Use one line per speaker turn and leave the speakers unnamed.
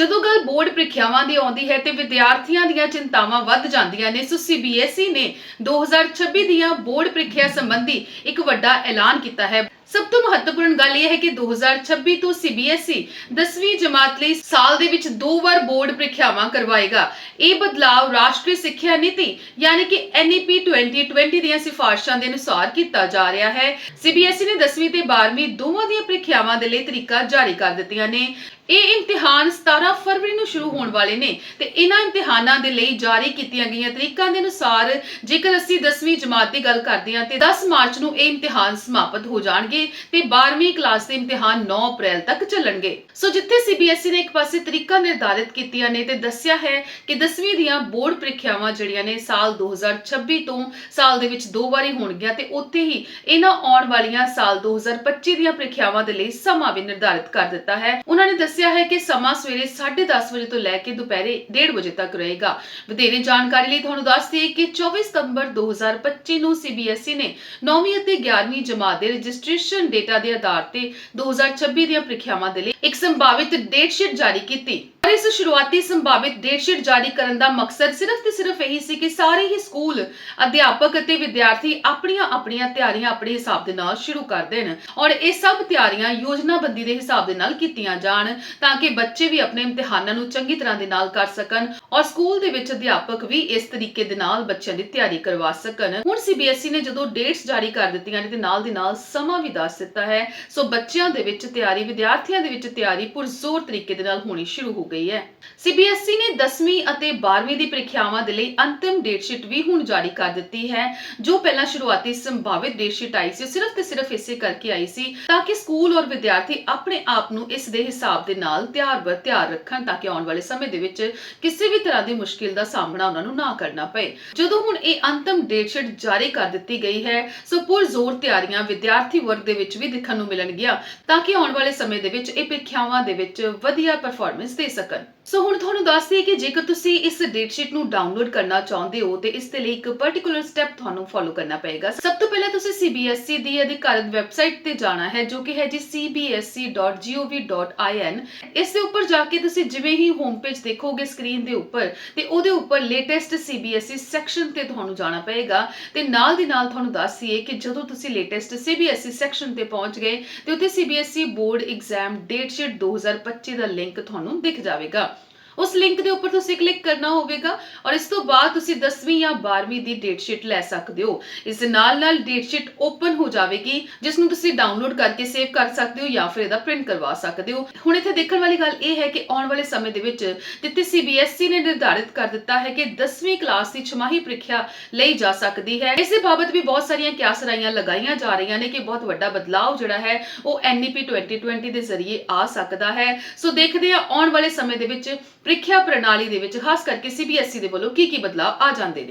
ਜਦੋਂ ਗੱਲ ਬੋਰਡ ਪ੍ਰੀਖਿਆਵਾਂ ਦੀ ਆਉਂਦੀ ਹੈ ਤੇ ਵਿਦਿਆਰਥੀਆਂ ਦੀਆਂ ਚਿੰਤਾਵਾਂ ਵੱਧ ਜਾਂਦੀਆਂ ਨੇ ਸੋ ਸੀਬੀਐਸਈ ਨੇ 2026 ਦੀਆਂ ਬੋਰਡ ਪ੍ਰੀਖਿਆ ਸੰਬੰਧੀ ਇੱਕ ਵੱਡਾ ਐਲਾਨ ਕੀਤਾ ਹੈ। ਸਭ ਤੋਂ ਮਹੱਤਵਪੂਰਨ ਗੱਲ ਇਹ ਹੈ ਕਿ 2026 ਤੋਂ ਸੀਬੀਐਸਈ 10ਵੀਂ ਜਮਾਤ ਲਈ ਸਾਲ ਦੇ ਵਿੱਚ ਦੋ ਵਾਰ ਬੋਰਡ ਪ੍ਰੀਖਿਆਵਾਂ ਕਰਵਾਏਗਾ। ਇਹ ਬਦਲਾਅ ਰਾਸ਼ਟਰੀ ਸਿੱਖਿਆ ਨੀਤੀ ਯਾਨੀ ਕਿ NEP 2020 ਦੀਆਂ ਸਿਫਾਰਸ਼ਾਂ ਦੇ ਅਨੁਸਾਰ ਕੀਤਾ ਜਾ ਰਿਹਾ ਹੈ। ਸੀਬੀਐਸਈ ਨੇ 10ਵੀਂ ਤੇ 12ਵੀਂ ਦੋਵਾਂ ਦੀਆਂ ਪ੍ਰੀਖਿਆਵਾਂ ਦੇ ਲਈ ਤਰੀਕਾ ਜਾਰੀ ਕਰ ਦਿੱਤੀਆਂ ਨੇ। ਇਹ ਇਮਤਿਹਾਨ 17 ਫਰਵਰੀ ਨੂੰ ਸ਼ੁਰੂ ਹੋਣ ਵਾਲੇ ਨੇ ਤੇ ਇਹਨਾਂ ਇਮਤਿਹਾਨਾਂ ਦੇ ਲਈ ਜਾਰੀ ਕੀਤੀਆਂ ਗਈਆਂ ਤਰੀਕਾਂ ਦੇ ਅਨੁਸਾਰ ਜੇਕਰ ਅਸੀਂ 10ਵੀਂ ਜਮਾਤ ਦੀ ਗੱਲ ਕਰਦੇ ਹਾਂ ਤੇ 10 ਮਾਰਚ ਨੂੰ ਇਹ ਇਮਤਿਹਾਨ ਸਮਾਪਤ ਹੋ ਜਾਣਗੇ ਤੇ 12ਵੀਂ ਕਲਾਸ ਦੇ ਇਮਤਿਹਾਨ 9 ਅਪ੍ਰੈਲ ਤੱਕ ਚੱਲਣਗੇ। ਸੋ ਜਿੱਥੇ ਸੀਬੀਐਸਈ ਨੇ ਇੱਕ ਪਾਸੇ ਤਰੀਕਾ ਨਿਰਧਾਰਿਤ ਕੀਤੀਆਂ ਨੇ ਤੇ ਦੱਸਿਆ ਹੈ ਕਿ 10ਵੀਂ ਦੀਆਂ ਬੋਰਡ ਪ੍ਰੀਖਿਆਵਾਂ ਜਿਹੜੀਆਂ ਨੇ ਸਾਲ 2026 ਤੋਂ ਸਾਲ ਦੇ ਵਿੱਚ ਦੋ ਵਾਰੀ ਹੋਣਗੀਆਂ ਤੇ ਉੱਥੇ ਹੀ ਇਹਨਾਂ ਆਉਣ ਵਾਲੀਆਂ ਸਾਲ 2025 ਦੀਆਂ ਪ੍ਰੀਖਿਆਵਾਂ ਦੇ ਲਈ ਸਮਾਂ ਵੀ ਨਿਰਧਾਰਿਤ ਕਰ ਦਿੱਤਾ ਹੈ। ਉਹਨਾਂ ਨੇ ਦੱਸਿਆ ਹੈ ਕਿ ਸਮਾਂ ਸਵੇਰੇ 10:30 ਵਜੇ ਤੋਂ ਲੈ ਕੇ ਦੁਪਹਿਰੇ 1:30 ਵਜੇ ਤੱਕ ਰਹੇਗਾ। ਵਧੇਰੇ ਜਾਣਕਾਰੀ ਲਈ ਤੁਹਾਨੂੰ ਦੱਸ ਦਈਏ ਕਿ 24 ਸਤੰਬਰ 2025 ਨੂੰ ਸੀਬੀਐਸਈ ਨੇ 9ਵੀਂ ਅਤੇ 11ਵੀਂ ਜਮਾਤ ਦੇ ਰਜਿਸਟ੍ਰੇਸ਼ਨ ਡੇਟਾ ਦੇ ਆਧਾਰ ਤੇ 2026 ਦੀਆਂ ਪ੍ਰੀਖਿਆਵਾਂ ਦੇ ਲਈ ਇੱਕ ਸੰਭਾਵਿਤ ਡੇਟ ਸ਼ੀਟ ਜਾਰੀ ਕੀਤੀ। ਪਰ ਇਸ ਸ਼ੁਰੂਆਤੀ ਸੰਭਾਵਿਤ ਡੇਟ ਸ਼ੀਟ ਜਾਰੀ ਕਰਨ ਦਾ ਮਕਸਦ ਸਿਰਫ ਤੇ ਸਿਰਫ ਇਹੀ ਸੀ ਕਿ ਸਾਰੇ ਹੀ ਸਕੂਲ ਅਧਿਆਪਕ ਅਤੇ ਵਿਦਿਆਰਥੀ ਆਪਣੀਆਂ ਆਪਣੀਆਂ ਤਿਆਰੀਆਂ ਆਪਣੇ ਹਿਸਾਬ ਦੇ ਨਾਲ ਸ਼ੁਰੂ ਕਰ ਦੇਣ ਔਰ ਇਹ ਸਭ ਤਿਆਰੀਆਂ ਯੋਜਨਾਬੰਦੀ ਦੇ ਹਿਸਾਬ ਦੇ ਨਾਲ ਕੀਤੀਆਂ ਜਾਣ ਤਾਂ ਕਿ ਬੱਚੇ ਵੀ ਆਪਣੇ ਇਮਤਿਹਾਨਾਂ ਨੂੰ ਚੰਗੀ ਤਰ੍ਹਾਂ ਦੇ ਨਾਲ ਕਰ ਸਕਣ ਔਰ ਸਕੂਲ ਦੇ ਵਿੱਚ ਅਧਿਆਪਕ ਵੀ ਇਸ ਤਰੀਕੇ ਦੇ ਨਾਲ ਬੱਚਿਆਂ ਦੀ ਤਿਆਰੀ ਕਰਵਾ ਸਕਣ। ਹੁਣ ਸੀਬੀਐਸਈ ਨੇ ਜਦੋਂ ਡੇਟਸ ਜਾਰੀ ਕਰ ਦਿੱਤੀਆਂ ਨੇ ਤੇ ਨਾਲ ਦੀ ਨਾਲ ਸਮਾਂ ਵੀ ਦੱਸ ਦਿੱਤਾ ਹੈ, ਸੋ ਬੱਚਿਆਂ ਦੇ ਵਿੱਚ ਤਿਆਰੀ, ਵਿਦਿਆਰਥੀਆਂ ਦੇ ਵਿੱਚ ਤਿਆਰੀ ਪੁਰਜ਼ੋਰ ਤਰੀਕੇ ਦੇ ਨਾਲ ਹੋਣੀ ਸ਼ੁਰੂ ਹੋ ਗਈ ਹੈ। ਸੀਬੀਐਸਈ ਨੇ 10ਵੀਂ ਅਤੇ 12ਵੀਂ ਦੀ ਪ੍ਰੀਖਿਆਵਾਂ ਦੇ ਲਈ ਅੰਤਿਮ ਡੇਟ ਸ਼ੀਟ ਵੀ ਹੁਣ ਜਾਰੀ ਕਰ ਦਿੱਤੀ ਹੈ, ਜੋ ਪਹਿਲਾਂ ਸ਼ੁਰੂਆਤੀ ਸੰਭਾਵਿਤ ਡੇਟ ਸ਼ੀਟ ਆਈ ਸੀ, ਉਹ ਸਿਰਫ ਤੇ ਸਿਰਫ ਇਸੇ ਕਰਕੇ ਆਈ ਸੀ ਤਾਂ ਕਿ ਸਕੂਲ ਔਰ ਵਿਦਿਆਰਥੀ ਆਪਣੇ ਆਪ ਨੂੰ ਇਸ ਦੇ ਹਿਸਾਬ ਦੇ ਨਾਲ ਤਿਆਰ ਬਰ ਤਿਆਰ ਰੱਖਣ ਤਾਂ ਕਿ ਆਉਣ ਵਾਲੇ ਸਮੇਂ ਦੇ ਵਿੱਚ ਕਿਸੇ ਵੀ ਤਰ੍ਹਾਂ ਦੀ ਮੁਸ਼ਕਿਲ ਦਾ ਸਾਹਮਣਾ ਉਹਨਾਂ ਨੂੰ ਨਾ ਕਰਨਾ ਪਏ। ਜਦੋਂ ਹੁਣ ਇਹ ਅੰਤਿਮ ਡੇਟ ਸ਼ੀਟ ਜਾਰੀ ਕਰ ਦਿੱਤੀ ਗਈ ਹੈ, ਸੋ ਪੁਰਜ਼ੋਰ ਤਿਆਰੀਆਂ ਵਿਦਿਆਰਥੀ ਵਰਗ ਦੇ ਵਿੱਚ ਵੀ ਦੇਖਣ ਨੂੰ ਮਿਲਣਗੀਆਂ ਤਾਂ ਕਿ ਆਉਣ ਵਾਲੇ ਸਮੇਂ ਦੇ ਵਿੱਚ ਇਹ ਪ੍ਰੀਖਿਆਵਾਂ ਦੇ ਵਿੱਚ ਵਧੀਆ ਪਰਫਾਰਮੈਂਸ ਦੇ ਸਕਣ। ਸੋ ਹੁਣ ਤੁਹਾਨੂੰ ਦੱਸ ਦਈਏ ਕਿ ਜੇਕਰ ਤੁਸੀਂ ਇਸ ਡੇਟ ਸ਼ੀਟ ਨੂੰ ਡਾਊਨਲੋਡ ਕਰਨਾ ਚਾਹੁੰਦੇ ਹੋ, ਤੇ ਇਸ ਦੇ ਲਈ ਇੱਕ ਪਾਰਟਿਕੂਲਰ ਸਟੈਪ ਤੁਹਾਨੂੰ ਫੋਲੋ ਕਰਨਾ ਪਏਗਾ। ਸਭ ਤੋਂ ਪਹਿਲਾਂ ਤੁਸੀਂ CBSE ਦੀ ਅਧਿਕਾਰਤ ਵੈਬਸਾਈਟ ਤੇ ਜਾਣਾ ਹੈ, ਜੋ ਕਿ ਹੈ ਜੀ cbsc.gov.in ਇਸ ਦੇ ਉੱਪਰ ਜਾ ਕੇ ਤੁਸੀਂ ਜਿਵੇਂ ਹੀ ਹੋਮ ਪੇਜ ਦੇਖੋਗੇ ਸਕਰੀਨ ਦੇ ਉੱਪਰ, ਤੇ ਉਹਦੇ ਉੱਪਰ ਲੇਟੈਸਟ CBSE ਸੈਕਸ਼ਨ ਤੇ ਤੁਹਾਨੂੰ ਜਾਣਾ ਪਏਗਾ। ਤੇ ਨਾਲ ਦੀ ਨਾਲ ਤੁਹਾਨੂੰ ਦੱਸ ਦਈਏ ਕਿ ਜਦੋਂ ਤੁਸੀਂ ਲੇਟੈਸਟ CBSE ਸੈਕਸ਼ਨ ਤੇ ਪਹੁੰਚ ਗਏ, ਤੇ ਉੱਥੇ CBSE board exam date sheet 2025 ਦਾ ਲਿੰਕ ਤੁਹਾਨੂੰ ਦਿਖ ਜਾਵੇਗਾ। we go. ਉਸ ਲਿੰਕ ਦੇ ਉੱਪਰ ਤੁਸੀਂ ਕਲਿੱਕ ਕਰਨਾ ਹੋਵੇਗਾ ਔਰ ਇਸ ਤੋਂ ਬਾਅਦ ਤੁਸੀਂ 10ਵੀਂ ਜਾਂ 12ਵੀਂ ਦੀ ਡੇਟ ਸ਼ੀਟ ਲੈ ਸਕਦੇ ਹੋ। ਇਸ ਦੇ ਨਾਲ ਨਾਲ ਡੇਟ ਸ਼ੀਟ ਓਪਨ ਹੋ ਜਾਵੇਗੀ ਜਿਸ ਨੂੰ ਤੁਸੀਂ ਡਾਊਨਲੋਡ ਕਰਕੇ ਸੇਵ ਕਰ ਸਕਦੇ ਹੋ ਜਾਂ ਫਿਰ ਇਹਦਾ ਪ੍ਰਿੰਟ ਕਰਵਾ ਸਕਦੇ ਹੋ। ਹੁਣ ਇੱਥੇ ਦੇਖਣ ਵਾਲੀ ਗੱਲ ਇਹ ਹੈ ਕਿ ਆਉਣ ਵਾਲੇ ਸਮੇਂ ਦੇ ਵਿੱਚ ਜਿੱਥੇ CBSE ਨੇ ਨਿਰਧਾਰਿਤ ਕਰ ਦਿੱਤਾ ਹੈ ਕਿ 10ਵੀਂ ਕਲਾਸ ਦੀ ਛਮਾਹੀ ਪ੍ਰੀਖਿਆ ਲਈ ਜਾ ਸਕਦੀ ਹੈ। ਇਸੇ ਬਾਬਤ ਵੀ ਬਹੁਤ ਸਾਰੀਆਂ ਕਿਆਸਰਾਈਆਂ ਲਗਾਈਆਂ ਜਾ ਰਹੀਆਂ ਨੇ ਕਿ ਬਹੁਤ ਵੱਡਾ ਬਦਲਾਅ ਜਿਹੜਾ ਹੈ, ਉਹ E NEP 2020 ਦੇ ਜ਼ਰੀਏ ਆ ਸਕਦਾ ਹੈ। ਸੋ ਦੇਖਦੇ ਹਾਂ ਆਉਣ ਵਾਲੇ ਸਮੇਂ ਦੇ ਵਿੱਚ ਪ੍ਰੀਖਿਆ ਪ੍ਰਣਾਲੀ ਦੇ ਵਿੱਚ, ਖਾਸ ਕਰਕੇ CBSE ਦੇ ਵੱਲੋਂ ਕੀ ਕੀ ਬਦਲਾਅ ਆ ਜਾਂਦੇ ਨੇ?